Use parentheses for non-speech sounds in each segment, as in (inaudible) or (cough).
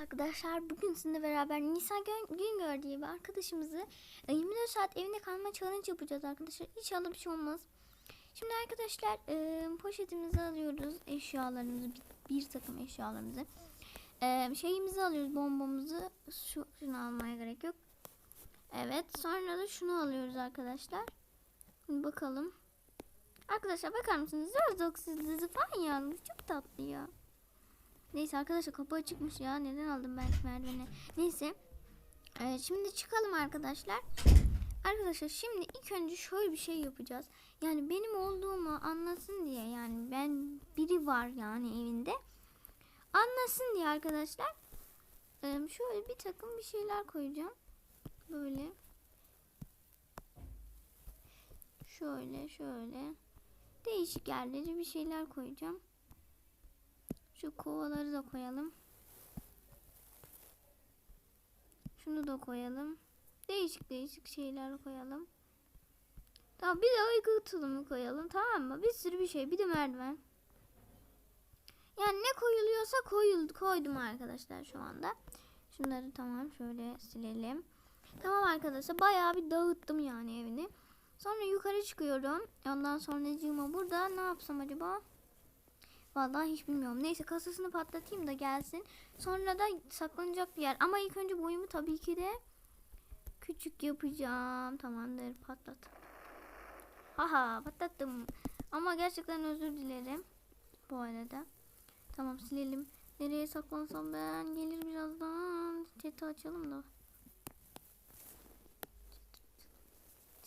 Arkadaşlar bugün sizinle beraber Nisa Gün Güngör diye bir arkadaşımızı e, 24 saat evinde kalma challenge yapacağız arkadaşlar. İnşallah bir şey olmaz. Şimdi arkadaşlar e, poşetimizi alıyoruz eşyalarımızı bir, bir takım eşyalarımızı. E, şeyimizi alıyoruz bombamızı. Şu, şunu almaya gerek yok. Evet sonra da şunu alıyoruz arkadaşlar. Şimdi bakalım. Arkadaşlar bakar mısınız? Rozok sizli falan yazmış. Çok tatlı ya. Neyse arkadaşlar kapı açıkmış ya. Neden aldım belki merdiveni. Neyse. Ee, şimdi çıkalım arkadaşlar. Arkadaşlar şimdi ilk önce şöyle bir şey yapacağız. Yani benim olduğumu anlasın diye yani ben biri var yani evinde. Anlasın diye arkadaşlar. ee, şöyle bir takım bir şeyler koyacağım. Böyle. Şöyle şöyle. Değişik yerlere bir şeyler koyacağım. Şu kovaları da koyalım. Şunu da koyalım. Değişik değişik şeyler koyalım. Tamam bir de uyku tulumu koyalım tamam mı? Bir sürü bir şey bir de merdiven. Yani ne koyuluyorsa koyul, koydum arkadaşlar şu anda. Şunları tamam şöyle silelim. Tamam arkadaşlar bayağı bir dağıttım yani evini. Sonra yukarı çıkıyorum. Ondan sonra burada ne yapsam acaba? Vallahi hiç bilmiyorum. Neyse kasasını patlatayım da gelsin. Sonra da saklanacak bir yer. Ama ilk önce boyumu tabii ki de küçük yapacağım. Tamamdır patlat. Haha patlattım. Ama gerçekten özür dilerim. Bu arada. Tamam silelim. Nereye saklansam ben gelir birazdan. Chat'i açalım da.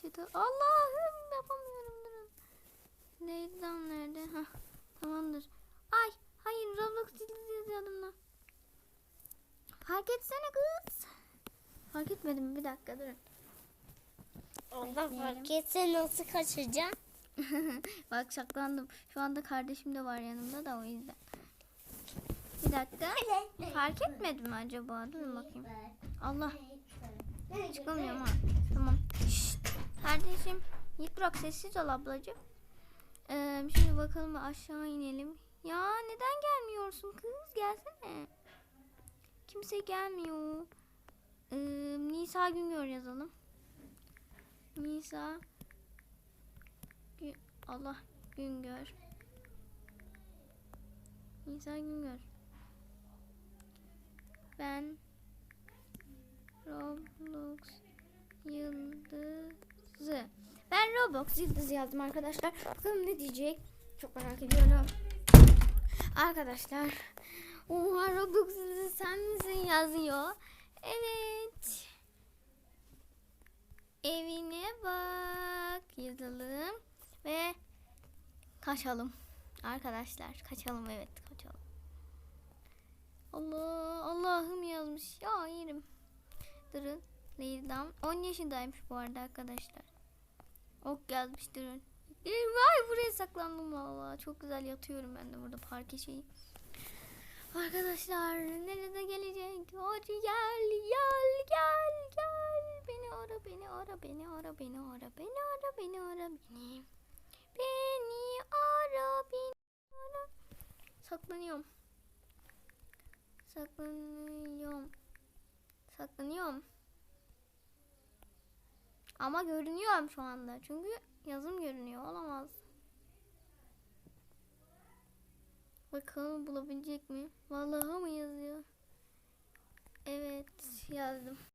Chat'i Allah'ım yapamıyorum durun. Neyden nerede? Hah. Tamamdır. Ay hayır Roblox dilini yazıyordum da. Fark etsene kız. Fark etmedim bir dakika durun. Allah fark etse nasıl kaçacağım? (laughs) Bak saklandım. Şu anda kardeşim de var yanımda da o yüzden. Bir dakika. Fark etmedi mi acaba? Durun bakayım. Allah çıkamıyorum ha. Tamam. Şşt. Kardeşim. Bırak sessiz ol ablacığım. Ee, şimdi bakalım aşağı inelim. Ya neden gelmiyorsun kız? Gelsene. Kimse gelmiyor. Ee, Nisa Güngör yazalım. Nisa Gü- Allah Güngör. Nisa Güngör. Ben Roblox yıldızı. Ben Roblox yıldızı yazdım arkadaşlar. Bakalım ne diyecek. Çok merak ediyorum. Arkadaşlar. Oha Roblox sen misin yazıyor. Evet. Evine bak yazalım ve kaçalım. Arkadaşlar kaçalım evet kaçalım. Allah Allah'ım yazmış ya yerim. Durun. Leydam 10 yaşındaymış bu arada arkadaşlar. Ok yazmış durun. Ee, Vay buraya saklandım valla. Çok güzel yatıyorum ben de burada parke şeyi. Arkadaşlar nerede gelecek? Hadi gel gel gel gel. Beni ara beni ara beni ara beni ara beni ara beni ara beni. Beni ara beni ara. Saklanıyorum. Saklanıyorum. Saklanıyorum. Ama görünüyorum şu anda. Çünkü yazım görünüyor. Olamaz. Bakalım bulabilecek mi? Vallahi mı yazıyor? Evet yazdım.